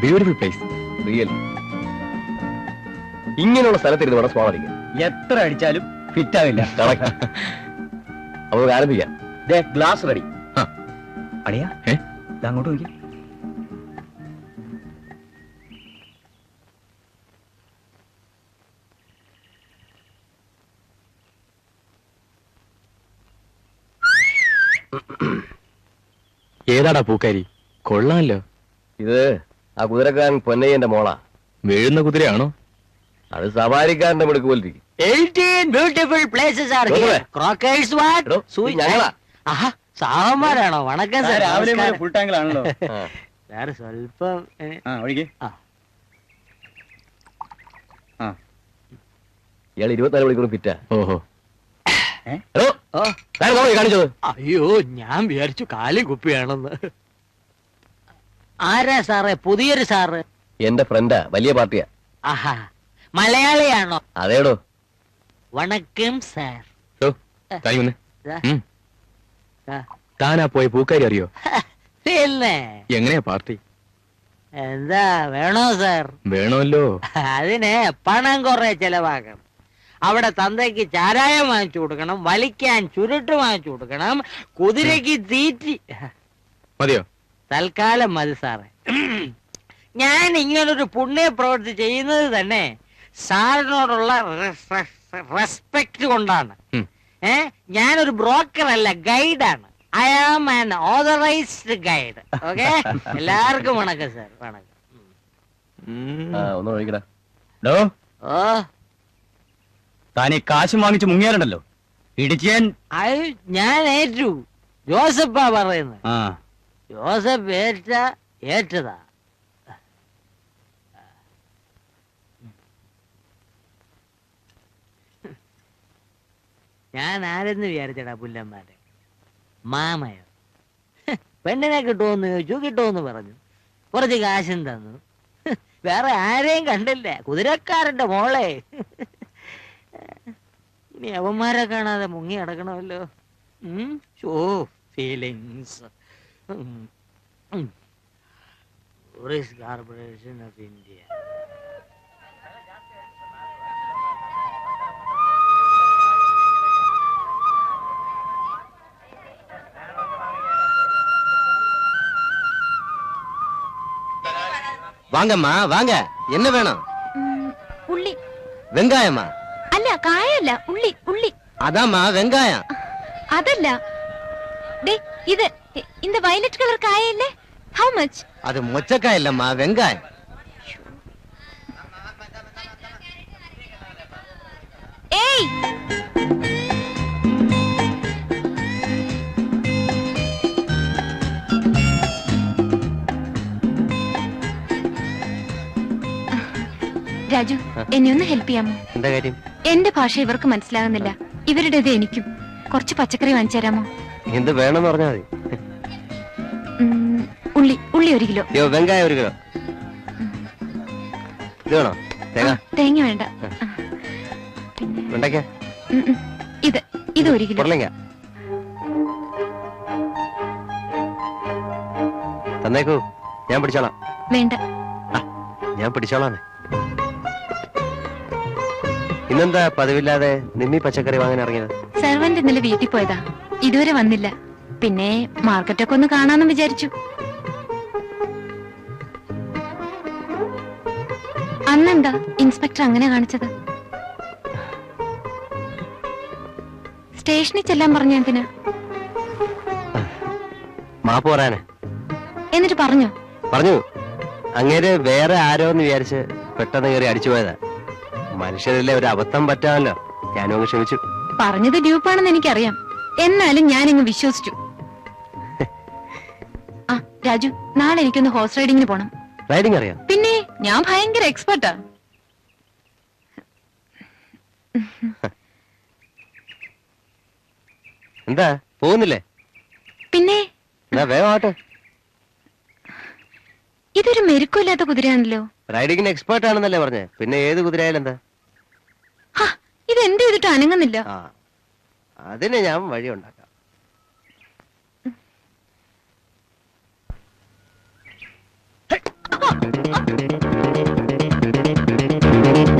Beautiful place real ഇങ്ങനെയുള്ള സ്ഥലത്തിരുന്ന് വേണം സ്വാഭാവികം എത്ര അടിച്ചാലും ഫിറ്റ് ആവില്ല. അപ്പൊ നമുക്ക് ആരംഭിക്കാം ഗ്ലാസ് റെഡി. അടിയാ അങ്ങോട്ട് നോക്കി. ഏതാടാ പൂക്കാരി? കൊള്ളാമല്ലോ ഇത് ആ കുതിരക്കാരൻ പൊന്നയ്യന്റെ മോളാ. വീഴുന്ന കുതിരയാണോ? അത് സവാരിക്കാരന്റെ മിടുക്ക് പോലിരിക്കും 18 ബ്യൂട്ടിഫുൾ പ്ലേസസ് ആർ നോക്കുവേ. ഹിയർ ക്രോക്കേഴ്സ് വാട്ട് എടോ, ഇത് ഞങ്ങളാ. ആഹാ സാവന്മാരാണോ? വണക്കം സാർ രാവിലെ ഫുൾ ടാങ്കിലാണല്ലോ ആ. സാർ സ്വല്പം ഏ, ആ ഒഴികെ ഇയാൾ ഇരുപത്തിനാല് മണിക്കൂർ ഫിറ്റാ ഓഹോ. എടോ, ഓ. താൻ നോക്കി കാണിച്ചത്? അയ്യോ ഞാൻ വിചാരിച്ചു കാലി കുപ്പിയാണെന്ന്. ആരാ സാറേ? പുതിയൊരു സാറ്. എന്റെ ഫ്രണ്ടാ വലിയ പാർട്ടിയാ. ആഹാ. മലയാളിയാണോ? അതേടോ. വണക്കം സാർ. താനി പോയ പൂക്കാരി അറിയോ? പിന്നെ. എങ്ങനെയാ പാർട്ടി? എന്താ വേണോ സാർ? വേണമല്ലോ. അതിന് പണം കുറെ ചെലവാക്കണം അവിടെ തന്തയ്ക്ക് ചാരായം വാങ്ങിച്ചു കൊടുക്കണം വലിക്കാൻ ചുരുട്ട് വാങ്ങിച്ചു കൊടുക്കണം കുതിരയ്ക്ക് തീറ്റി മതിയോ? തൽക്കാലം മതി സാറേ. ഞാൻ ഇങ്ങനൊരു പുണ്യ പ്രവൃത്തി ചെയ്യുന്നത് തന്നെ സാറിനോടുള്ള റെസ്പെക്ട് കൊണ്ടാണ്. ഏ? ഞാനൊരു ബ്രോക്കർ അല്ല ഗൈഡാണ് I am an authorised guide okay എല്ലാവർക്കും വണക്കം സാർ വണക്കം. ഒന്ന് ഒഴിക്കടാ. ഡോ? ഓ? താൻ ഈ കാശും വാങ്ങിച്ച് മുങ്ങിയാലുണ്ടല്ലോ. ഇടിച്ചാൻ അത് ഞാൻ ഏറ്റു. ജോസഫാ പറയുന്നത്. ജോസഫ് ഏറ്റ ഏറ്റതാ. ഞാൻ ആരെന്ന് വിചാരിച്ചടാ പുല്ലന്മാരെ? മാമയോ? പെണ്ണിനെ കിട്ടുമെന്ന് ചോദിച്ചു കിട്ടുമെന്ന് പറഞ്ഞു. കുറച്ച് കാശും തന്നു. വേറെ ആരെയും കണ്ടില്ല. കുതിരക്കാരന്റെ മോളെ. ഇനി അവന്മാരെ കാണാതെ മുങ്ങി അടക്കണമല്ലോ show feelings Mm-hmm. Mm-hmm. Tourist Corporation of India. வாங்கம்மா வாங்க. என்ன வேணும்? உள்ளி. வெங்காயமா? அல்ல காயல்ல உள்ளி உள்ளி. அதாம்மா வெங்காயம். அதல்ல. டேய் இது ഇ- இந்த വയലറ്റ് കളർ കായല്ലേ ഹൗ മച്ച് அது மொச்சக்காய் இல்லம்மா வெங்காயம் ഏയ് രാജു എന്നെ ഒന്ന് ഹെൽപ്പ് ചെയ്യാമോ இந்த കാര്യം എന്റെ ഭാഷ ഇവർക്ക് മനസ്സിലാകുന്നില്ല ഇവരുടേത് എനിക്കും കുറച്ച് പച്ചക്കറി വാങ്ങിച്ചു തരാമോ എന്ത് വേണമെന്ന് പറഞ്ഞാൽ മതി ഉം, ഉള്ളി ഒരു കിലോ. യോ വെങ്കായം ഒരു കിലോ. ഇത് വേണോ? തേങ്ങ? തേങ്ങ വേണ്ട. വെണ്ടയ്ക്ക? ഉം, ഉം. ഇത് ഇത് ഒരു കിലോ. പുറലങ്ങ തന്നേക്കൂ. ഞാൻ പിടിച്ചോളാം. വേണ്ട. ഞാൻ പിടിച്ചോളാം. ഇന്നെന്താ പതിവില്ലാതെ നിമ്മി പച്ചക്കറി വാങ്ങാൻ ഇറങ്ങിയത്? സെർവന്റ് ഇന്നലെ വീട്ടിൽ പോയതാ. ഇതുവരെ വന്നില്ല. പിന്നെ മാർക്കറ്റൊക്കെ ഒന്ന് കാണാന്ന് വിചാരിച്ചു. അന്നെന്താ ഇൻസ്പെക്ടർ അങ്ങനെ കാണിച്ചത്? സ്റ്റേഷനിൽ ചെല്ലാൻ പറഞ്ഞ എന്തിനാ? മാപ്പ് പറയാനേ. എന്നിട്ട് പറഞ്ഞു? പറഞ്ഞു. അങ്ങേര് വേറെ ആരോ എന്ന് വിചാരിച്ച് പെട്ടെന്ന് കയറി അടിച്ചു പോയതാ. മനുഷ്യരല്ലേ ഒരു അബദ്ധം പറ്റാമല്ലോ. ഞാനും അങ്ങ് ക്ഷമിച്ചു. പറഞ്ഞത് ഡ്യൂപ്പാണെന്ന് എനിക്കറിയാം. എന്നാലും ഞാൻ ഇങ്ങ് വിശ്വസിച്ചു ആ രാജു നാളെ എനിക്കൊന്ന് ഹോഴ്സ് റൈഡിങ്ങിന് പോണം. റൈഡിംഗ് അറിയാം? പിന്നെ ഞാൻ ഭയങ്കര എക്സ്പെർട്ടാ എന്താ? പോകുന്നില്ലേ? പിന്നെ? ഇതൊരു മെരുക്കില്ലാത്ത കുതിരയാണല്ലോ. റൈഡിങ്ങിന് എക്സ്പേർട്ട് ആണെന്നല്ലേ പറഞ്ഞേ. പിന്നെ ഏത് കുതിരയായാലും എന്താ? ഇത് എന്ത് ചെയ്തിട്ട് അനങ്ങുന്നില്ല. അതിന് ഞാൻ വഴി ഉണ്ടാക്കാം.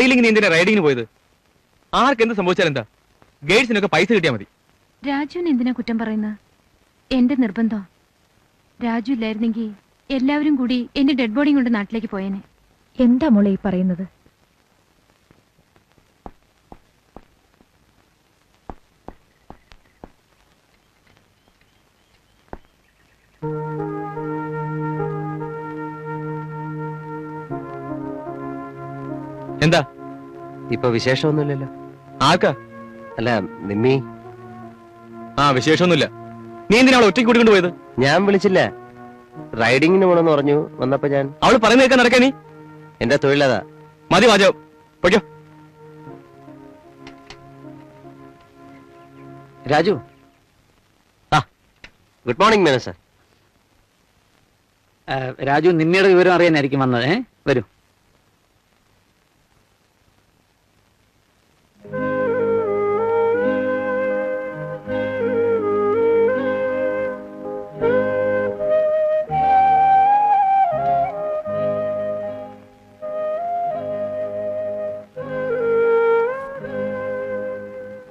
അറിയില്ലെങ്കിൽ നീ എന്തിനാ റൈഡിങ്ങിന് പോയത്? ആർക്ക് എന്ത് സംഭവിച്ചാൽ എന്താ? ഗൈഡ്സിനൊക്കെ പൈസ കിട്ടിയാൽ മതി. രാജുവിന് എന്തിനാ കുറ്റം പറയുന്നത്? എന്റെ നിർബന്ധം? രാജു ഇല്ലായിരുന്നെങ്കിൽ എല്ലാവരും കൂടി എന്റെ ഡെഡ് ബോഡിയും കൊണ്ട് നാട്ടിലേക്ക് പോയേനെ. എന്താ മോളെ ഈ പറയുന്നത്? എന്താ? ഇപ്പൊ വിശേഷമൊന്നുമില്ലല്ലോ. ആർക്കാ? അല്ല നിമ്മി. ആ വിശേഷമൊന്നുമില്ല. നീ എന്തിനാ അവളെ ഒറ്റയ്ക്ക് കൂട്ടിക്കൊണ്ട് പോയത്? ഞാൻ വിളിച്ചില്ല. റൈഡിങ്ങിന് പോണെന്ന് പറഞ്ഞു വന്നപ്പോ ഞാൻ അവൾ പറയുന്ന കേൾക്കാൻ നടക്കാ നീ? എന്റെ തൊഴിലതാ. മതി വാചകം പൊയ്ക്കോ. രാജു. ആ good morning Menon sir Raju നിന്നയുടെ വിവരം അറിയാനായിരിക്കും വന്നത് ഏ? വരൂ.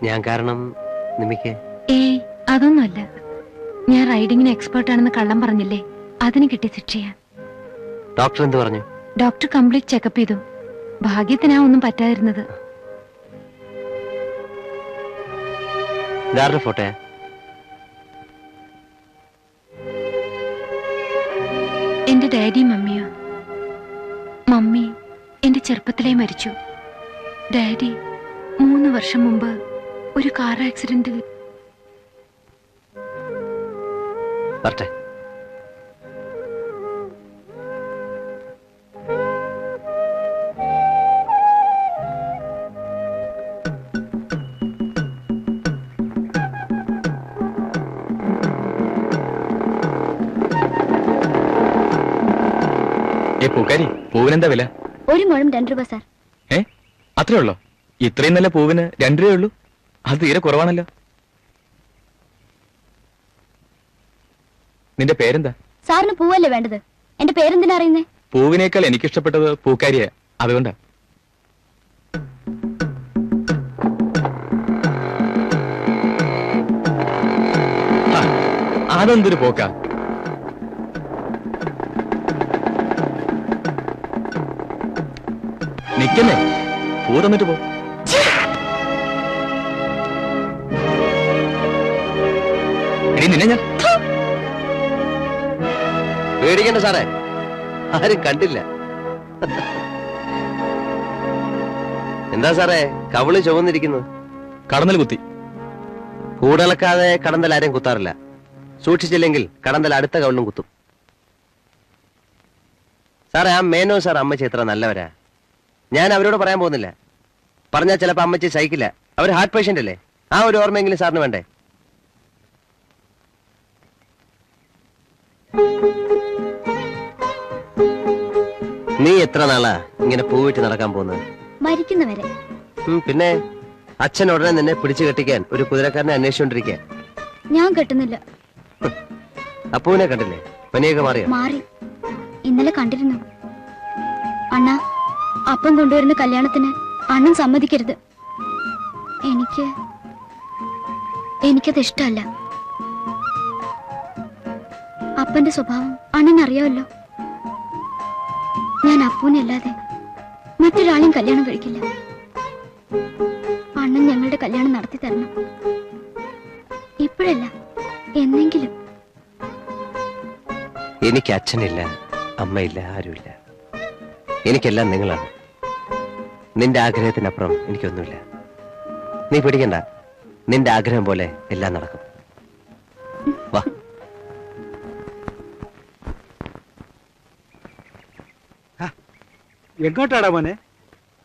ഞാൻ കാരണം നിമിക്ക്. ഏയ് അതൊന്നുമല്ല. ഞാൻ റൈഡിങ്ങിന് എക്സ്പേർട്ട് ആണെന്ന് കള്ളം പറഞ്ഞില്ലേ? അതിന് കിട്ടിയ ശിക്ഷയാ. ഡോക്ടർ എന്ത് പറഞ്ഞു? ഡോക്ടർ കംപ്ലീറ്റ് ചെക്കപ്പ് ചെയ്തു. ഭാഗ്യത്തിനാ ഒന്നും പറ്റാതിരുന്നത്. ഇതാരുടെ ഫോട്ടോയാ എന്റെ ഡാഡി മമ്മിയോ. മമ്മി എന്റെ ചെറുപ്പത്തിലേ മരിച്ചു. ഡാഡി മൂന്ന് വർഷം മുമ്പ് ഒരു കാർ ആക്സിഡന്റിൽ വരട്ടെ. പൂക്കാരി പൂവിനെന്താ വില? ഒരു മുഴം രണ്ട് രൂപ സാർ ഏ അത്രേ ഉള്ളോ? ഇത്രയും നല്ല പൂവിന് രണ്ടു രൂപയേ ഉള്ളൂ? അത് തീരെ കുറവാണല്ലോ. നിന്റെ പേരെന്താ? സാറിന് പൂവല്ലേ വേണ്ടത്? എന്റെ പേരെന്തിനാ അറിയുന്നേ? പൂവിനേക്കാൾ എനിക്കിഷ്ടപ്പെട്ടത് പൂക്കാരിയ. അതുകൊണ്ടാ. അതെന്തൊരു പോക്ക. നിക്കന്നെ. പൂ തന്നിട്ട് പോ. നിന്നെ ഞാൻ പേടിക്കണ്ട സാറേ. ആരും കണ്ടില്ല. എന്താ സാറേ കവിൾ ചുവന്നിരിക്കുന്നു. കടന്നൽ കുത്തി. കൂടലക്കാതെ കടന്തൽ ആരെയും കുത്താറില്ല. സൂക്ഷിച്ചില്ലെങ്കിൽ കടന്തൽ അടുത്ത കവിളിലും കുത്തും. സാറേ ആ മേനോ സാർ അമ്മച്ചി എത്ര നല്ലവരാ. ഞാൻ അവരോട് പറയാൻ പോകുന്നില്ല. പറഞ്ഞാൽ ചിലപ്പോൾ അമ്മച്ചി സഹിക്കില്ല. അവർ ഹാർട്ട് പേഷ്യന്റ് അല്ലേ? ആ ഒരു ഓർമ്മയെങ്കിലും സാറിന് വേണ്ടേ? നീ എത്ര നാളാ ഇങ്ങനെ പോയിട്ട് നടക്കാൻ പോകുന്നത് മരിക്കുന്നവരെ. പിന്നെ അച്ഛൻ ഉടനെ നിന്നെ പിടിച്ചു കെട്ടിക്കാൻ ഒരു കുതിരക്കാരനെ അന്വേഷിച്ചോണ്ടിരിക്കാൻ ഞാൻ കെട്ടുന്നില്ല. അപ്പുവിനെ കണ്ടില്ലേ? പനിയൊക്കെ മാറിയോ? മാറി. ഇന്നലെ കണ്ടിരുന്നു. അണ്ണ അപ്പം കൊണ്ടുവരുന്ന കല്യാണത്തിന് അണ്ണൻ സമ്മതിക്കരുത്. എനിക്ക് എനിക്കത് ഇഷ്ടമല്ല. അപ്പന്റെ സ്വഭാവം അണ്ണൻ അറിയാമല്ലോ ഞാൻ അപ്പൂനല്ലാതെ മറ്റൊരാളെയും കല്യാണം കഴിക്കില്ല. അണ്ണൻ ഞങ്ങളുടെ കല്യാണം നടത്തി തരണം. ഇപ്പോഴല്ല എന്നെങ്കിലും. എനിക്ക് അച്ഛനില്ല അമ്മയില്ല ആരുമില്ല. എനിക്കെല്ലാം നിങ്ങളാണ്. നിന്റെ ആഗ്രഹത്തിനപ്പുറം എനിക്കൊന്നുമില്ല. നീ പിടിക്കണ്ട. നിന്റെ ആഗ്രഹം പോലെ എല്ലാം നടക്കും. എങ്ങോട്ടാടാ മോനെ?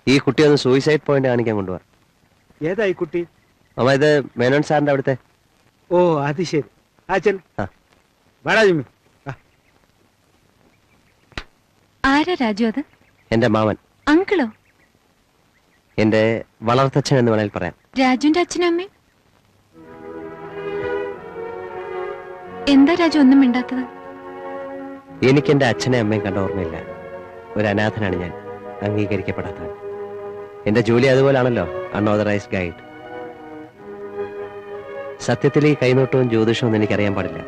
ഈ കുട്ടി ഒന്ന് സൂയിസൈഡ് പോയിന്റ് കാണിക്കാൻ കൊണ്ടുപോവാ. ഏതാ ഈ കുട്ടി? അമ്മ ഇത് മേനോൻ സാറിന്റെ അവിടുത്തെ. ഓ അത് ശരി. ആ ചെൽ ആ. വേടാ ജിമ്മി ആരാ രാജു അത്? എന്റെ മാമൻ. അങ്കിളോ? എന്റെ വളർത്തച്ഛൻ എന്ന് വേണേൽ പറയാം. രാജുവിന്റെ അച്ഛനും അമ്മയും? എന്താ രാജു ഒന്നും മിണ്ടാത്തത്? എനിക്ക് എന്റെ അച്ഛനെ അമ്മയും കണ്ട ഓർമ്മയില്ല. ഒരു അനാഥനാണ് ഞാൻ. അംഗീകരിക്കപ്പെടാത്തവൻ. എന്റെ ജോലി അതുപോലാണല്ലോ അൺഓതറൈസ്ഡ് ഗൈഡ് സത്യത്തിൽ ഈ കൈനോട്ടവും ജ്യോതിഷവും ഒന്നും എനിക്കറിയാൻ പാടില്ല.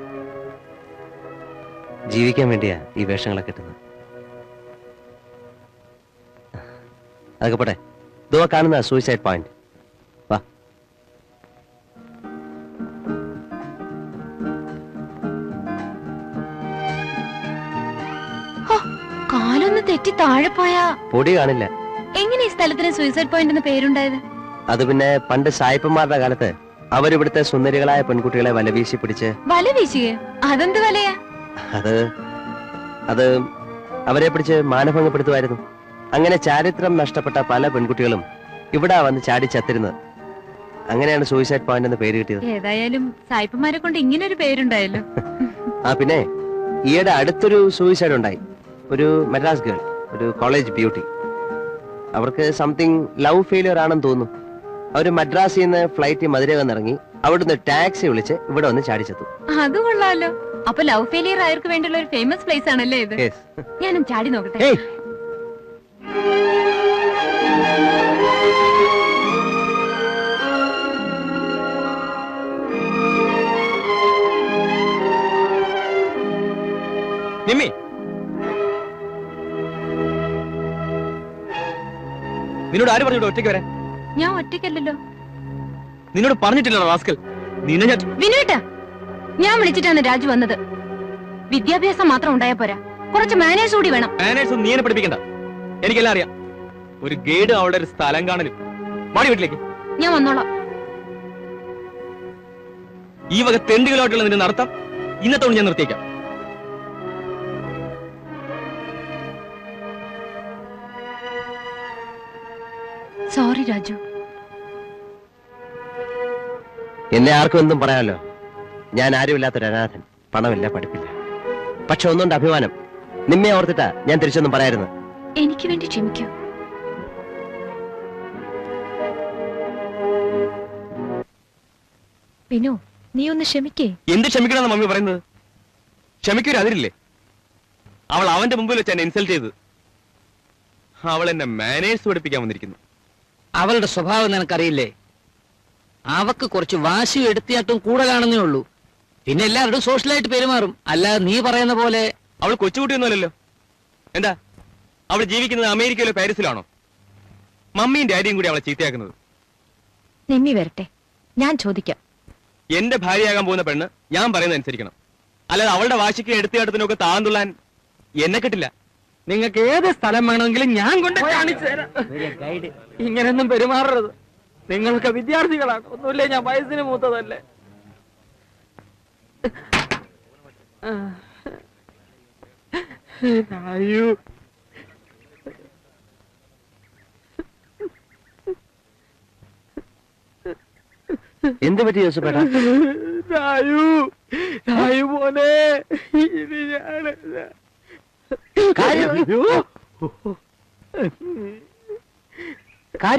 ജീവിക്കാൻ വേണ്ടിയാ ഈ വേഷങ്ങളൊക്കെ കിട്ടുന്നത് അതൊക്കെ പോട്ടെ. ഇതുവാ കാണുന്ന സൂയിസൈഡ് പോയിന്റ് തെറ്റി താഴെ പോയാ? പൊടി കാണില്ല. എങ്ങനെ ഈ സ്ഥലത്തിന് സൂയിസൈഡ് പോയിന്റ് എന്ന് പേരുണ്ടായത്? അത് പിന്നെ പണ്ട് സായിപ്പന്മാരുടെ കാലത്ത് അവരിവിടുത്തെ സുന്ദരികളായ പെൺകുട്ടികളെ വലവീശി പിടിച്ച് വല വീശുകയോ അതെന്ത് വലയാ? അത് അത് അവരെ പിടിച്ച് മാനഭംഗപ്പെടുത്തുമായിരുന്നു. അങ്ങനെ ചാരിത്രം നഷ്ടപ്പെട്ട പല പെൺകുട്ടികളും ഇവിടെ വന്ന് ചാടി ചത്തിരുന്നത്. അങ്ങനെയാണ് സൂയിസൈഡ് പോയിന്റ് എന്ന് പേര് കിട്ടിയത്. ഏതായാലും സായിപ്പന്മാരെ കൊണ്ട് ഇങ്ങനെ ഒരു പേരുണ്ടായല്ലോ. ആ പിന്നെ ഈയിടെ അടുത്തൊരു സൂയിസൈഡ് ഉണ്ടായി. ഒരു മദ്രാസ് ഗേൾ ഒരു കോളേജ് ബ്യൂട്ടി അവർക്ക് സംതിങ് ലവ് ഫെയിലിയർ ആണെന്ന് തോന്നുന്നു. അവർ മദ്രാസിൽ നിന്ന് ഫ്ലൈറ്റ് മധുര വന്നിറങ്ങി അവിടുന്ന് ടാക്സി വിളിച്ച് ഇവിടെ വന്ന് ചാടിച്ചെത്തു. അത് കൊള്ളാലോ. അപ്പൊ ലവ് ഫെയിലിയർ ആയവർക്ക് വേണ്ടിയുള്ള ഒരു ഫേമസ് പ്ലേസ് ആണല്ലേ ഇത്. ഞാനും ചാടി നോക്കട്ടെ. നിമി നിമ്മി നിന്നോട് ആര് പറഞ്ഞു ഒറ്റയ്ക്ക് വരാൻ? ഞാൻ ഒറ്റയ്ക്കല്ലല്ലോ. നിന്നോട് പറഞ്ഞിട്ടില്ല റാസ്കൽ. നിന്നെ ഞാൻ വിനോട്ടാ ഞാൻ വിളിച്ചിട്ടാണ് രാജു വന്നത്. വിദ്യാഭ്യാസം മാത്രം ഉണ്ടായ പോരാ. കുറച്ച് മാനേജ് കൂടി വേണം. മാനേജ് നീ എന്നെ പഠിപ്പിക്കണ്ട. എനിക്കെല്ലാം അറിയാം. ഒരു ഗൈഡ് അവളുടെ ഒരു സ്ഥലം കാണലും. മാടി വീട്ടിലേക്ക്. ഞാൻ വന്നോളാം. ഈ വക തെണ്ടുകളായിട്ടുള്ള നിന്റെ നടത്തം ഇന്നത്തോട് ഞാൻ നിർത്തിയേക്കാം. സോറി രാജു എന്നെ ആർക്കും എന്തും പറയാമല്ലോ ഞാൻ ആരുമില്ലാത്തൊരു അനാഥൻ. പണമില്ല പഠിപ്പില്ല. പക്ഷെ ഒന്നുകൊണ്ട് അഭിമാനം. നിന്നെ ഓർത്തിട്ടാ ഞാൻ തിരിച്ചൊന്നും പറയായിരുന്നു എനിക്ക് വേണ്ടി ക്ഷമിക്കൂ. വിനു നീ ഒന്ന് ക്ഷമിക്കേ. എന്ത് ക്ഷമിക്കണമെന്ന് മമ്മി പറയുന്നത്? ക്ഷമിക്കൊരു അതിരില്ലേ? അവൾ അവന്റെ മുമ്പിൽ വെച്ച് എന്നെ ഇൻസൾട്ട് ചെയ്ത് അവൾ എന്നെ മാനേഴ്സ് പഠിപ്പിക്കാൻ വന്നിരിക്കുന്നു. അവളുടെ സ്വഭാവം നിനക്കറിയില്ലേ? അവക്ക് കുറച്ച് വാശി എടുത്തിയാട്ടും കൂടുതലാണെന്നേ ഉള്ളൂ. പിന്നെ എല്ലാവരോടും സോഷ്യലായിട്ട് പെരുമാറും. അല്ലാതെ നീ പറയുന്ന പോലെ അവൾ കൊച്ചുകുട്ടിയൊന്നുമല്ലല്ലോ. എന്താ? അവൾ ജീവിക്കുന്നത് അമേരിക്കയിലോ പാരീസിലാണോ? മമ്മിയും ഡാഡിയും കൂടി അവളെ ചീത്തയാക്കുന്നത്. നിമ്മി വരട്ടെ. ഞാൻ ചോദിക്കാം. എന്റെ ഭാര്യയാകാൻ പോകുന്ന പെണ്ണ് ഞാൻ പറയുന്നത് അനുസരിക്കണം അല്ലാതെ അവളുടെ വാശിക്ക് എടുത്തിയാട്ടത്തിനൊക്കെ താന്തുള്ളാൻ എന്നെ കിട്ടില്ല. നിങ്ങൾക്ക് ഏത് സ്ഥലം വേണമെങ്കിലും ഞാൻ കൊണ്ട് കാണിച്ചു തരാം. ഇങ്ങനെയൊന്നും പെരുമാറരുത്. നിങ്ങൾക്ക് വിദ്യാർത്ഥികളാണ്. ഒന്നുമില്ലേ ഞാൻ വയസ്സിന് മൂത്തതല്ലേ? അയ്യോ എന്ത് പറ്റി ജോസഫേട്ടാ? രായു രായു മോനെ ഇനി ഞാൻ കാര്യം-.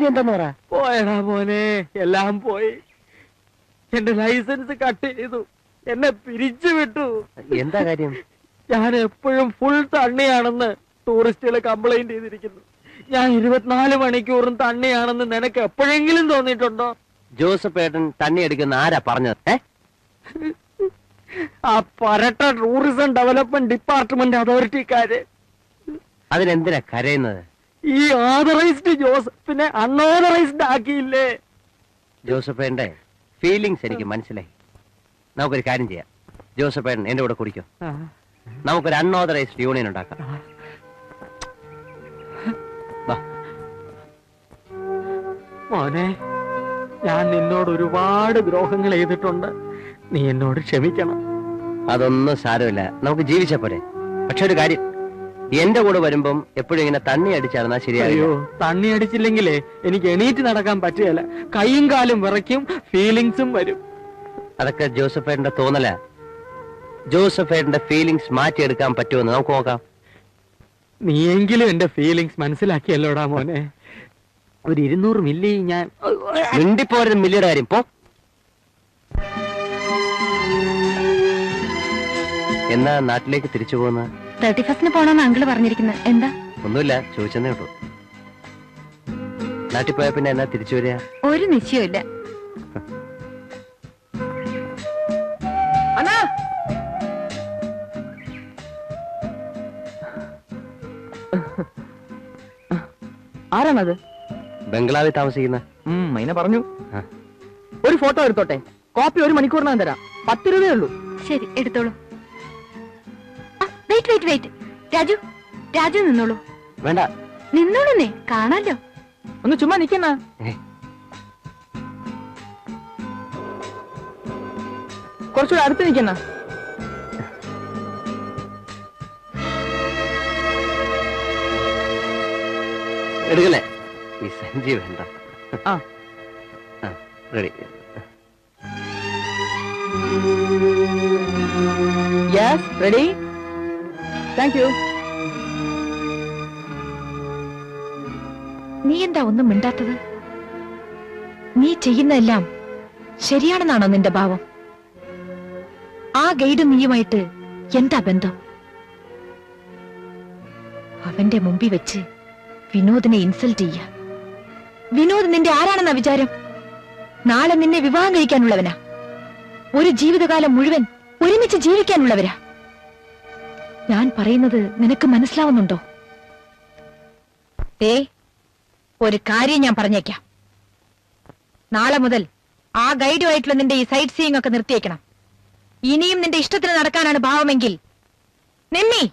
എന്താന്ന് പറ. പോയടാ മോനെ എല്ലാം പോയി. എന്റെ ലൈസൻസ് കട്ട് ചെയ്തു. എന്നെ പിരിച്ചു വിട്ടു. എന്താ കാര്യം? ഞാൻ എപ്പോഴും ഫുൾ തണ്ണിയാണെന്ന് ടൂറിസ്റ്റുകൾ കംപ്ലൈന്റ് ചെയ്തിരിക്കുന്നു. ഞാൻ ഇരുപത്തിനാല് മണിക്കൂറും തണ്ണിയാണെന്ന് നിനക്ക് എപ്പോഴെങ്കിലും തോന്നിയിട്ടുണ്ടോ? ജോസഫ് ഏട്ടൻ തണ്ണി എടുക്കുന്ന ആരാ പറഞ്ഞത്? ഏ? ആ പരട്ട ടൂറിസം ഡെവലപ്മെന്റ് ഡിപ്പാർട്ട്മെന്റ് അതോറിറ്റിക്കാര് അതിനെന്തിനാ കരയുന്നത്? ഈ ഓതറൈസ്ഡ് ജോസഫിനെ അൺഓതറൈസ്ഡ് ആക്കിയില്ലേ? ജോസഫേന്റെ ഫീലിങ്സ് എനിക്ക് മനസ്സിലായി. നമുക്കൊരു കാര്യം ചെയ്യാം. ജോസഫ് ഏട്ടൻ എന്റെ കൂടെ കുടിക്കോ. നമുക്കൊരു അൺഓതറൈസ്ഡ് യൂണിയൻ ഉണ്ടാക്കാം. മോനെ ഞാൻ നിന്നോട് ഒരുപാട് ദ്രോഹങ്ങൾ ചെയ്തിട്ടുണ്ട്. നീ എന്നോട് ക്ഷമിക്കണം. അതൊന്നും സാരമില്ല. നമുക്ക് ജീവിച്ച പോരെ. പക്ഷെ ഒരു കാര്യം എന്റെ കൂടെ വരുമ്പം എപ്പോഴും ഇങ്ങനെ തണ്ണി അടിച്ചാണെന്നാ ശരിയായോ തണ്ണി അടിച്ചില്ലെങ്കിലേ എനിക്ക് എണീറ്റ് നടക്കാൻ പറ്റുകയല്ല. കൈയും കാലും വിറയ്ക്കും ഫീലിങ്സും വരും. അതൊക്കെ ജോസഫേട്ടന്റെ തോന്നല. ജോസഫേട്ടന്റെ ഫീലിങ്സ് മാറ്റിയെടുക്കാൻ പറ്റുമെന്ന് നമുക്ക് നോക്കാം. നീയെങ്കിലും എന്റെ ഫീലിങ്സ് മനസ്സിലാക്കിയല്ലോടാ മോനെ? ഒരു ഇരുന്നൂറ് മില്ലി ഞാൻ മിണ്ടിപ്പോരുന്ന മില്ലിയുടെ കാര്യം. പോ. എന്നാ നാട്ടിലേക്ക് തിരിച്ചു പോകുന്ന തേർട്ടി ഫസ്റ്റിന് പോണോന്ന് അങ്കിൾ പറഞ്ഞിരിക്കുന്നത് എന്താ? ഒന്നുമില്ല ചോദിച്ചെന്നേ ഉള്ളൂ. നാട്ടിൽ പോയ പിന്നെ എന്നാ തിരിച്ചു വരിക? ഒരു നിശ്ചയമില്ല ആരാണത്? ബംഗ്ലാവിൽ താമസിക്കുന്ന. മൈന പറഞ്ഞു. ഒരു ഫോട്ടോ എടുത്തോട്ടെ. കോപ്പി ഒരു മണിക്കൂറിനകം തരാം. പത്ത് രൂപയേ ഉള്ളൂ. ശരി എടുത്തോളൂ. Wait wait wait Raju Raju നിന്നോളൂ. വേണ്ട. നിന്നോളൂന്നേ കാണാലോ. ഒന്ന് ചുമ്മാ നിക്കുന്ന. കുറച്ചുകൂടെ അടുത്ത് നിക്കുന്ന എടുക്കല്ലേ? ഈ സഞ്ചി വേണ്ട. ആ. Ready yes ready thank you നീ എന്താ ഒന്നും മിണ്ടാത്തത്? നീ ചെയ്യുന്നതെല്ലാം ശരിയാണെന്നാണോ നിന്റെ ഭാവം? ആ ഗൈഡ് നീയുമായിട്ട് എന്താ ബന്ധം? അവന്റെ മുമ്പിൽ വെച്ച് വിനോദിനെ ഇൻസൾട്ട് ചെയ്യ. വിനോദ് നിന്റെ ആരാണെന്ന വിചാരം? നാളെ നിന്നെ വിവാഹം കഴിക്കാനുള്ളവനാ. ഒരു ജീവിതകാലം മുഴുവൻ ഒരുമിച്ച് ജീവിക്കാനുള്ളവരാ. ഞാൻ പറയുന്നത് നിനക്ക് മനസ്സിലാവുന്നുണ്ടോ? ഏ ഒരു കാര്യം ഞാൻ പറഞ്ഞേക്കാം. നാളെ മുതൽ ആ ഗൈഡുമായിട്ടുള്ള നിന്റെ ഈ സൈറ്റ് സീയിങ് ഒക്കെ നിർത്തിയേക്കണം. ഇനിയും നിന്റെ ഇഷ്ടത്തിന് നടക്കാനാണ് ഭാവമെങ്കിൽ നിമ്മി.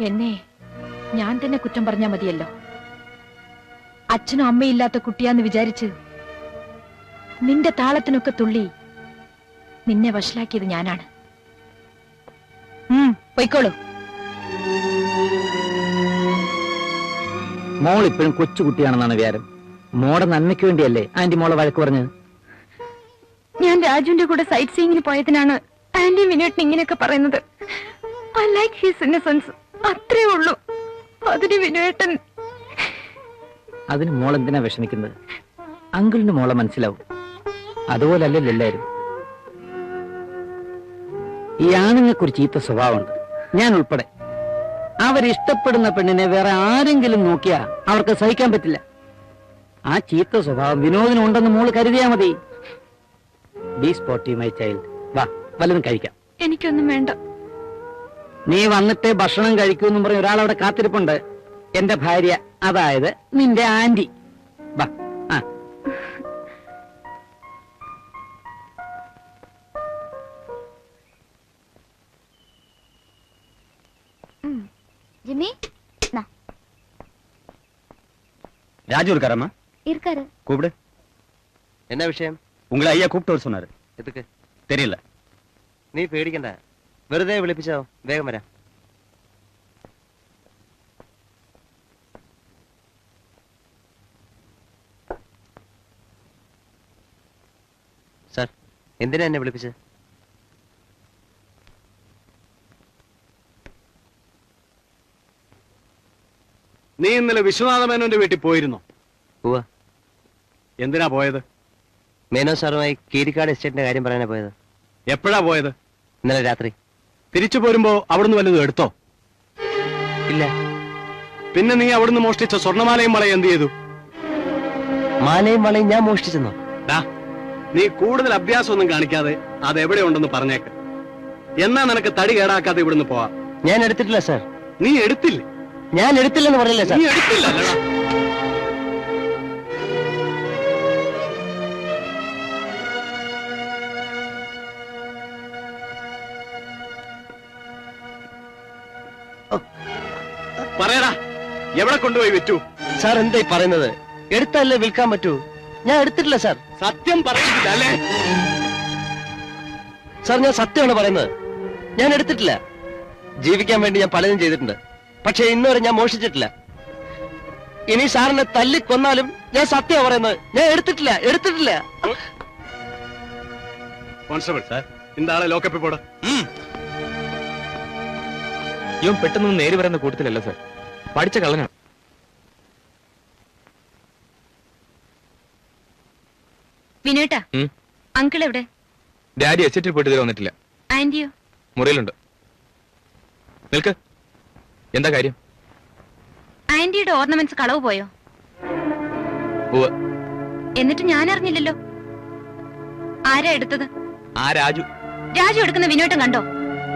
എന്നെ ഞാൻ തന്നെ കുറ്റം പറഞ്ഞാ മതിയല്ലോ. അച്ഛനും അമ്മയില്ലാത്ത കുട്ടിയാന്ന് വിചാരിച്ച് നിന്റെ താളത്തിനൊക്കെ തുള്ളി. നിന്നെ വഷളാക്കിയത് ഞാനാണ്. പൊയ്ക്കോളൂ. മോൾ ഇപ്പോഴും കൊച്ചുകുട്ടിയാണെന്നാണ് വിചാരം. മോടെ നന്മയ്ക്ക് വേണ്ടിയല്ലേ ആന്റി മോളെ വഴക്ക് പറഞ്ഞത്? ഞാൻ രാജുവിന്റെ കൂടെ സൈറ്റ് സീയിങ്ങിന് പോയതിനാണ് ആന്റി വിനോട്ടിന് ഇങ്ങനെയൊക്കെ പറയുന്നത്. ഐ ലൈക്ക് ഹിസ് ഇന്നസെൻസ് അത്രേ ഉള്ളൂ. അതിന് വിനോട്ടൻ അതിന് മോൾ എന്തിനാ വിഷമിക്കുന്നത്? അങ്കിളിന് മോളെ മനസ്സിലാവും. അതുപോലല്ലല്ലോ എല്ലാരും ഈ ആണുങ്ങെ കുറിച്ച് ചീത്ത സ്വഭാവമുണ്ട്. ഞാൻ ഉൾപ്പെടെ. അവരിഷ്ടപ്പെടുന്ന പെണ്ണിനെ വേറെ ആരെങ്കിലും നോക്കിയാ അവർക്ക് സഹിക്കാൻ പറ്റില്ല. ആ ചീത്ത സ്വഭാവം വിനോദിനും ഉണ്ടെന്ന് മോൾ കരുതിയാ മതി. ബി സ്പോട്ടി മൈ ചൈൽഡ് വാ വല്ലതും കഴിക്കാം. എനിക്കൊന്നും വേണ്ട. നീ വന്നിട്ട് ഭക്ഷണം കഴിക്കൂ എന്നും പറഞ്ഞ ഒരാളവിടെ കാത്തിരിപ്പുണ്ട്. എന്റെ ഭാര്യ അതായത് നിന്റെ ആന്റി. വാ. ராஜு இருக்காரம்மா இருக்காரு கூப்பிடு എന്നാ വിഷയം உங்களை ஐயா கூப்பிட்டு வர சொன்னாரு എതൊക്കെ தெரியல നീ പേടിക്കണ്ട വെറുതെ വിളിപ്പിച്ചോ വേഗം വരാം സാർ എന്തിനാ എന്നെ വിളിപ്പിച്ചത് നീ ഇന്നലെ വിശ്വനാഥ മേനോന്റെ വീട്ടിൽ പോയിരുന്നോ? പോവാ എന്തിനാ പോയത്? മേനോ സാറുമായി കീരിക്കാട് എസ്റ്റേറ്റിന്റെ കാര്യം പറയാനാ പോയത്. എപ്പോഴാ പോയത്? ഇന്നലെ രാത്രി. തിരിച്ചു പോരുമ്പോ അവിടുന്ന് വല്ലതും എടുത്തോ? ഇല്ല. പിന്നെ നീ അവിടുന്ന് മോഷ്ടിച്ച സ്വർണമാലയും വളയും എന്ത് ചെയ്തു? മാലയും വളയും ഞാൻ മോഷ്ടിച്ചെന്നോ? ഡാ നീ കൂടുതൽ അഭ്യാസം ഒന്നും കാണിക്കാതെ അത് എവിടെ ഉണ്ടെന്ന് പറഞ്ഞേക്ക്. എന്നാ നിനക്ക് തടി കേടാക്കാതെ ഇവിടുന്ന് പോവാ? ഞാൻ എടുത്തിട്ടില്ല സാർ. നീ എടുത്തില്ലേ? ഞാൻ എടുത്തില്ലെന്ന് പറഞ്ഞില്ലേ സാർ? എടുത്തില്ല പറയടാ എവിടെ കൊണ്ടുപോയി വിറ്റു? സാർ എന്തായി പറയുന്നത്? എടുത്തല്ലേ വിൽക്കാൻ പറ്റൂ? ഞാൻ എടുത്തിട്ടില്ല സാർ. സത്യം പറയുന്നില്ല സാർ ഞാൻ സത്യമാണ് പറയുന്നത്. ഞാൻ എടുത്തിട്ടില്ല. ജീവിക്കാൻ വേണ്ടി ഞാൻ പലതും ചെയ്തിട്ടുണ്ട്. പക്ഷെ ഇന്നുവരെ ഞാൻ മോഷിച്ചിട്ടില്ല ഇനി സാറിനെ തല്ലിക്കൊന്നാലും ഞാൻ സത്യമാണ് പറയുന്നത് ഞാൻ എടുത്തിട്ടില്ല എടുത്തിട്ടില്ല കോൺസ്റ്റബിൾ സാർ இந்த ആളെ ലോക്കപ്പിൽ പോടാ ഇവൻ പെട്ടെന്ന് നേര് പറയുന്ന കൂട്ടത്തിലല്ല സാർ പഠിച്ച കള്ളനാണ് വിനോട്ടാ ഉം. അങ്കിൾ എവിടെ ഡാഡി എസ്റ്റേറ്റിൽ പോയിട്ട് ഇതുവരെ വന്നിട്ടില്ല ആന്റിയോ മുറിയിലുണ്ട് നിൽക്ക് എന്താ കാര്യം? ആന്റിയുടെ ഓർണമെന്റ്സ് കളവ് പോയോ? എന്നിട്ട് ഞാൻ അറിഞ്ഞില്ലല്ലോ. ആരാ എടുത്തത്? ആ രാജു. രാജു എടുക്കുന്ന വിനോട്ടം കണ്ടോ?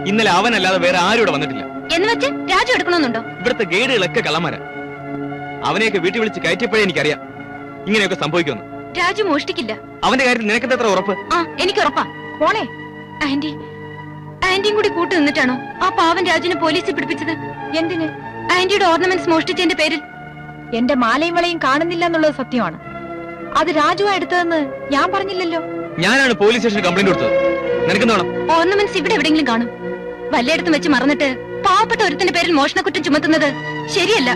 ഇന്നലെ അവനല്ലാതെ വേറെ ആരും ഇവിടെ വന്നിട്ടില്ല. എന്ന് വെച്ച് രാജു എടുക്കണമെന്നുണ്ടോ? ഇവിടുത്തെ ഗൈഡുകളൊക്കെ കള്ളന്മാരാ. അവനെയൊക്കെ വീട്ടിൽ വിളിച്ച് കയറ്റിയപ്പോഴേ എനിക്കറിയാം. ഇങ്ങനെയൊക്കെ സംഭവിക്കുന്നു രാജു മോഷ്ടിക്കില്ല. അവന്റെ കാര്യത്തിൽ നിനക്ക് എത്ര ഉറപ്പ്? ആ എനിക്ക് ഉറപ്പാ. പോളെ ആന്റി ആന്റിയും കൂടി കൂട്ടു നിന്നിട്ടാണോ ആ പാവൻ രാജുവിനെ പോലീസിൽ പിടിപ്പിച്ചത്? എന്തിന്? ആന്റിയുടെ ഓർണമെന്റ്സ് മോഷ്ടിച്ചതിന്റെ പേരിൽ? എന്റെ മാലയും വളയും കാണുന്നില്ല എന്നുള്ളത് സത്യമാണ്. അത് രാജു എടുത്തതെന്ന് ഞാൻ പറഞ്ഞില്ലല്ലോ. ഞാനാണ് പോലീസ് സ്റ്റേഷനിൽ കംപ്ലൈന്റ് കൊടുത്തത്. ഓർണമെന്റ്സ് ഇവിടെ എവിടെയെങ്കിലും കാണും. വല്ലയിടത്തും വെച്ച് മറന്നിട്ട് പാവപ്പെട്ട ഒരുത്തിന്റെ പേരിൽ മോഷണക്കുറ്റം ചുമത്തുന്നത് ശരിയല്ല.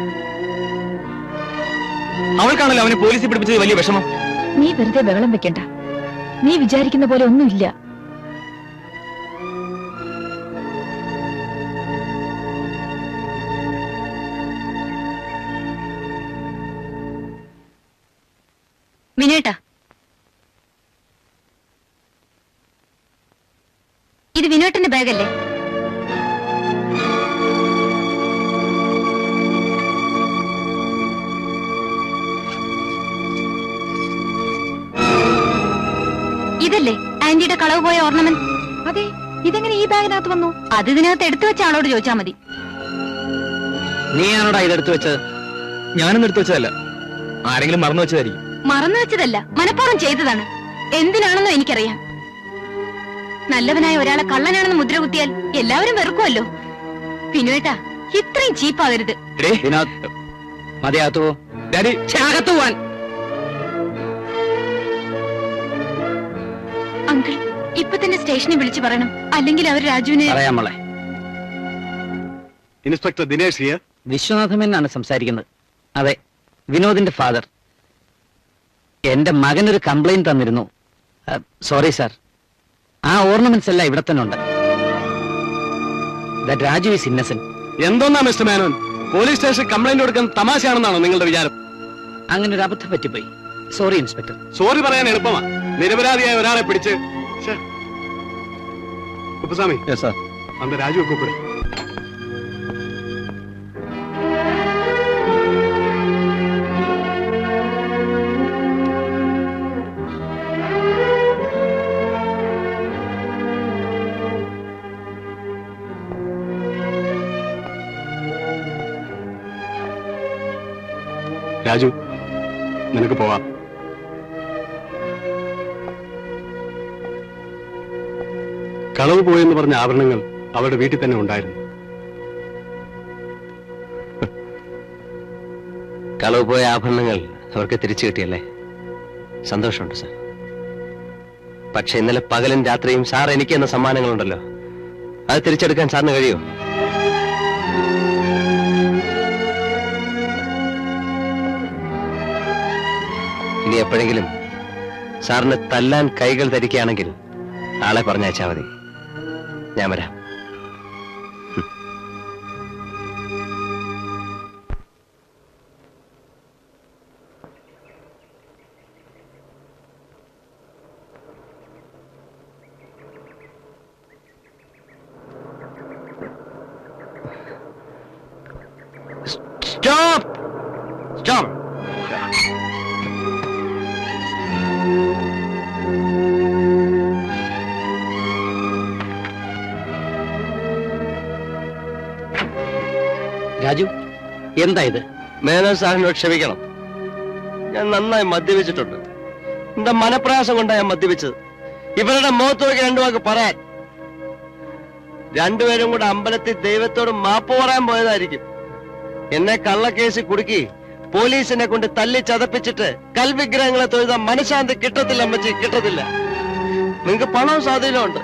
അവൾക്കാണല്ലോ അവനെ പോലീസ് പിടിപ്പിച്ചത് വലിയ വിഷമം. നീ വെറുതെ ബഹളം വെക്കണ്ട. നീ വിചാരിക്കുന്ന പോലെ ഒന്നുമില്ല. വിനേട്ടാ. ഇത് വിനോട്ടിന്റെ ബാഗല്ലേ? ഇതല്ലേ ആന്റിയുടെ കളവ് പോയ ഓർണമെന്റ്? അതെ ഇതെങ്ങനെ ഈ ബാഗിനകത്ത് വന്നു? അത് ഇതിനകത്ത് എടുത്തു വെച്ച ആളോട് ചോദിച്ചാ മതി. നീ ആണോടാ ഇത് എടുത്തു വെച്ചത്? ഞാനൊന്നും എടുത്തു വെച്ചതല്ല. ആരെങ്കിലും മറന്നു വെച്ചതായിരിക്കും. മറന്നു വെച്ചതല്ല മനഃപൂർവം ചെയ്തതാണ്. എന്തിനാണെന്നോ എനിക്കറിയാം. നല്ലവനായ ഒരാളെ കള്ളനാണെന്ന് മുദ്ര കുത്തിയാൽ എല്ലാവരും വെറുക്കുമല്ലോ പിന്നുവേട്ടാ ഇത്രയും മതിയാത്തു ഡാഡി അകത്തു പോവാൻ. അങ്കിൾ ഇപ്പൊ തന്നെ സ്റ്റേഷനിൽ വിളിച്ചു പറയണം. അല്ലെങ്കിൽ അവർ രാജുവിനെ ഇൻസ്പെക്ടർ ദിനേഷ് ഹിയർ. വിശ്വനാഥൻ മേനാണ് സംസാരിക്കുന്നത്. അതെ വിനോദിന്റെ ഫാദർ. എന്റെ മകൻ ഒരു കംപ്ലൈന്റ് തന്നിരുന്നു സോറി സാർ ആ ഓർണമെന്റ്സ് എല്ലാം ഇവിടെ തന്നെ ഉണ്ട്. രാജു ഈസ് ഇന്നസെന്റ് എന്തോന്നാ mister Menon? Police station complaint കൊടുക്കാൻ തമാശയാണെന്നാണോ നിങ്ങളുടെ വിചാരം? അങ്ങനെ ഒരു അബദ്ധം പറ്റിപ്പോയി. സോറി ഇൻസ്പെക്ടർ സോറി പറയാൻ എളുപ്പമാ. നിരപരാധിയായ ഒരാളെ പിടിച്ച് ഉപസ്വാമി അന്ന് രാജു കൂപ്പിടും. രാജു നിനക്ക് പോവാം. കളവ് പോയെന്ന് പറഞ്ഞ ആഭരണങ്ങൾ അവളുടെ വീട്ടിൽ തന്നെ ഉണ്ടായിരുന്നു. കളവ് പോയ ആഭരണങ്ങൾ അവർക്ക് തിരിച്ചു കിട്ടിയല്ലേ? സന്തോഷമുണ്ട് സാർ. പക്ഷെ ഇന്നലെ പകലും രാത്രിയും സാർ എനിക്ക് എന്ന സമ്മാനങ്ങളുണ്ടല്ലോ. അത് തിരിച്ചെടുക്കാൻ സാറിന് കഴിയോ ഇനി എപ്പോഴെങ്കിലും സാറിന് തല്ലാൻ കൈകൾ ധരിക്കുകയാണെങ്കിൽ ആളെ പറഞ്ഞയച്ചാൽ മതി. ഞാൻ വരാം. രാജു എന്താ ഇത്? മേനോൻ സാറിനോട് ക്ഷമിക്കണം. ഞാൻ നന്നായി മദ്യപിച്ചിട്ടുണ്ട്. എന്റെ മനപ്രയാസം കൊണ്ടാണ് ഞാൻ മദ്യപിച്ചത്? ഇവരുടെ മുഖത്ത് നോക്കി രണ്ടു വാക്ക് പറയാൻ. രണ്ടുപേരും കൂടെ അമ്പലത്തിൽ ദൈവത്തോട് മാപ്പ് പറയാൻ പോയതായിരിക്കും. എന്നെ കള്ളക്കേസിൽ കുടുക്കി പോലീസിനെ കൊണ്ട് തല്ലി ചതപ്പിച്ചിട്ട് കൽവിഗ്രഹങ്ങളെ തൊഴുതാൻ മനഃശാന്തി കിട്ടത്തില്ല അമ്മച്ചി കിട്ടത്തില്ല. നിങ്ങക്ക് പണവും സ്വാധീനമുണ്ട്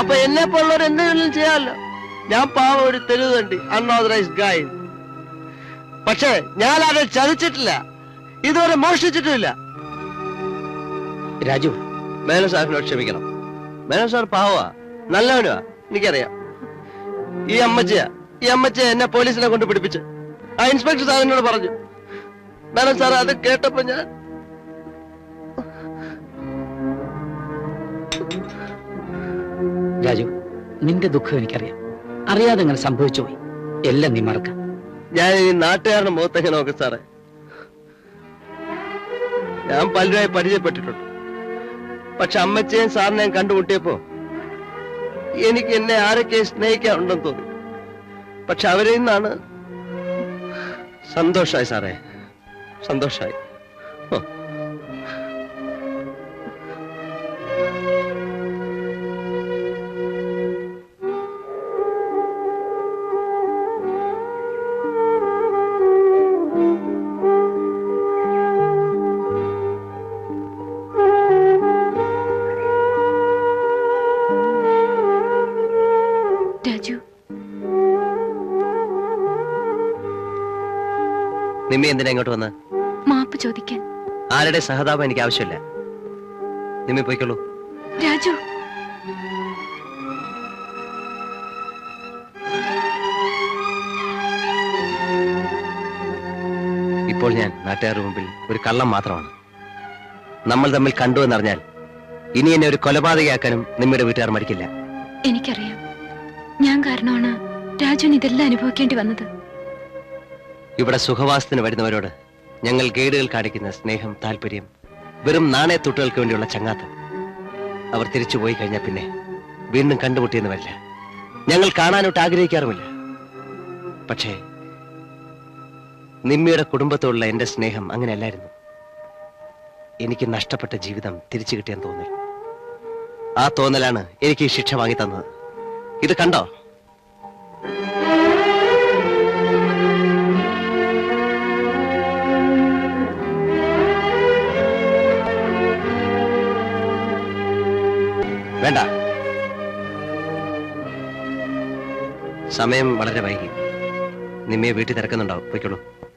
അപ്പൊ എന്നെ പോലുള്ളവർ എന്തെങ്കിലും ചെയ്യാമല്ലോ. ഞാൻ പാവം ഒരു തെരുവ് തണ്ടി അൺഓതറൈസ്ഡ് ഗായ് പക്ഷേ ഞാൻ ആരെ ചതിച്ചിട്ടില്ല. ഇതുവരെ മോഷ്ടിച്ചിട്ടുമില്ല. രാജു മേനോ സാറിനോട് ക്ഷമിക്കണം. മേനോ സാർ പാവാ നല്ലവനുവാ എനിക്കറിയാം. ഈ അമ്മച്ചിയാ ഈ അമ്മച്ചിയെ എന്നെ പോലീസിനെ കൊണ്ട് പിടിപ്പിച്ച്. ആ ഇൻസ്പെക്ടർ സാറിനോട് പറഞ്ഞു. മേനോ സാർ അത് കേട്ടപ്പോ ഞാൻ രാജു നിന്റെ ദുഃഖം എനിക്കറിയാം. അറിയാതെ അങ്ങനെ സംഭവിച്ചു പോയി. എല്ലാം നീ മറക്കാം. ഞാൻ ഈ നാട്ടുകാരുടെ മുഖത്തൊക്കെ നോക്കാം സാറേ. ഞാൻ പലരായി പരിചയപ്പെട്ടിട്ടുണ്ട്. പക്ഷെ അമ്മച്ചയും സാറിനെയും കണ്ടുമുട്ടിയപ്പോ എനിക്ക് എന്നെ ആരൊക്കെ സ്നേഹിക്കാനുണ്ടെന്ന് തോന്നി. പക്ഷെ അവരിൽ നിന്നാണ് സന്തോഷായി സാറേ. സന്തോഷായി. നിമ്മി എന്തിനാ ഇങ്ങോട്ട് വന്ന്? മാപ്പ് ചോദിക്കാൻ. ആരുടെ സഹതാപം എനിക്ക് ആവശ്യമില്ല. നിമ്മി പോയിക്കോളൂ. രാജു. ഇപ്പോൾ ഞാൻ നാട്ടുകാരുടെ മുമ്പിൽ ഒരു കള്ളം മാത്രമാണ്. നമ്മൾ തമ്മിൽ കണ്ടു എന്നറിഞ്ഞാൽ ഇനി എന്നെ ഒരു കൊലപാതകയാക്കാനും നിമ്മിയുടെ വീട്ടുകാർ മടിക്കില്ല. എനിക്കറിയാം. ഞാൻ കാരണമാണ് രാജുവിന് ഇതെല്ലാം അനുഭവിക്കേണ്ടി വന്നത്. ഇവിടെ സുഖവാസത്തിന് വരുന്നവരോട് ഞങ്ങൾ ഗൈഡുകൾ കാണിക്കുന്ന സ്നേഹം താല്പര്യം വെറും നാണയത്തുട്ടുകൾക്ക് വേണ്ടിയുള്ള ചങ്ങാത്തം. അവർ തിരിച്ചു പോയി കഴിഞ്ഞാൽ പിന്നെ വീണ്ടും കണ്ടുമുട്ടിയെന്ന് വരില്ല. ഞങ്ങൾ കാണാനോട്ട് ആഗ്രഹിക്കാറുമില്ല. പക്ഷേ നിമ്മിയുടെ കുടുംബത്തോടുള്ള എന്റെ സ്നേഹം അങ്ങനെയല്ലായിരുന്നു. എനിക്ക് നഷ്ടപ്പെട്ട ജീവിതം തിരിച്ചു കിട്ടിയെന്ന് തോന്നി. ആ തോന്നലാണ് എനിക്ക് ഈ ശിക്ഷ വാങ്ങി തന്നത്. ഇത് കണ്ടോ? വേണ്ട. സമയം വളരെ വൈകി. നിമ്മയെ വീട്ടിൽ തിരക്കുന്നുണ്ടാവും. പോയിക്കോളൂ.